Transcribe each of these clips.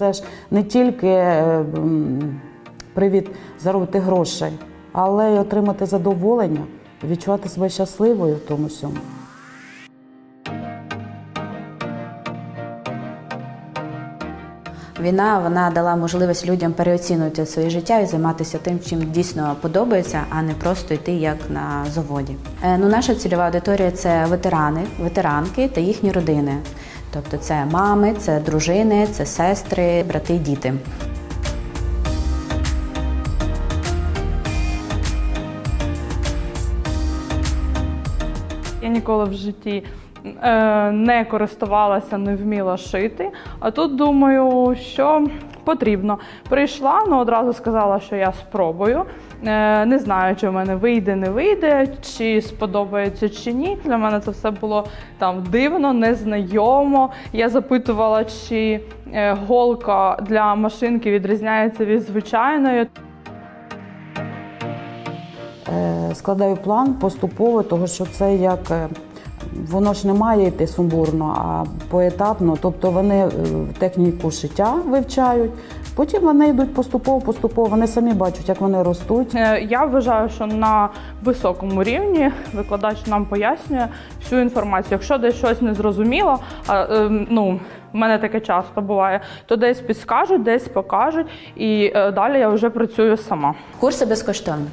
це ж не тільки е, привід заробити грошей, але й отримати задоволення, відчувати себе щасливою в тому всьому. Війна вона дала можливість людям переоцінювати своє життя і займатися тим, чим дійсно подобається, а не просто йти як на заводі. Е, Ну, наша цільова аудиторія це ветерани, ветеранки та їхні родини. Тобто це мами, це дружини, це сестри, брати, діти. Я ніколи в житті не користувалася, не вміла шити. А тут думаю, що потрібно. Прийшла, ну одразу сказала, що я спробую. Е, не знаю, чи в мене вийде, не вийде, чи сподобається чи ні. Для мене це все було там дивно, незнайомо. Я запитувала, чи е, голка для машинки відрізняється від звичайної. Е, Складаю план поступово, тому що це як е, воно ж не має йти сумбурно, а поетапно. Тобто вони е, техніку шиття вивчають, потім вони йдуть поступово, поступово. Вони самі бачать, як вони ростуть. Е, Я вважаю, що на високому рівні викладач нам пояснює всю інформацію. Якщо десь щось не зрозуміло, а ем, ну в мене таке часто буває, то десь підскажуть, десь покажуть, і е, далі я вже працюю сама. Курси безкоштовні.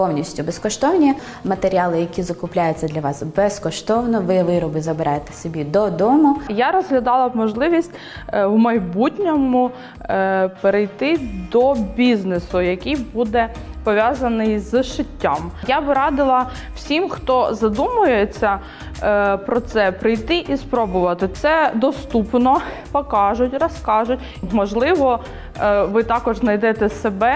Повністю безкоштовні матеріали, які закупляються для вас безкоштовно. Ви вироби забираєте собі додому. Я розглядала б можливість е, в майбутньому е, перейти до бізнесу, який буде пов'язаний з шиттям. Я би радила всім, хто задумується е, про це, прийти і спробувати. Це доступно, покажуть, розкажуть. Можливо, е, ви також знайдете себе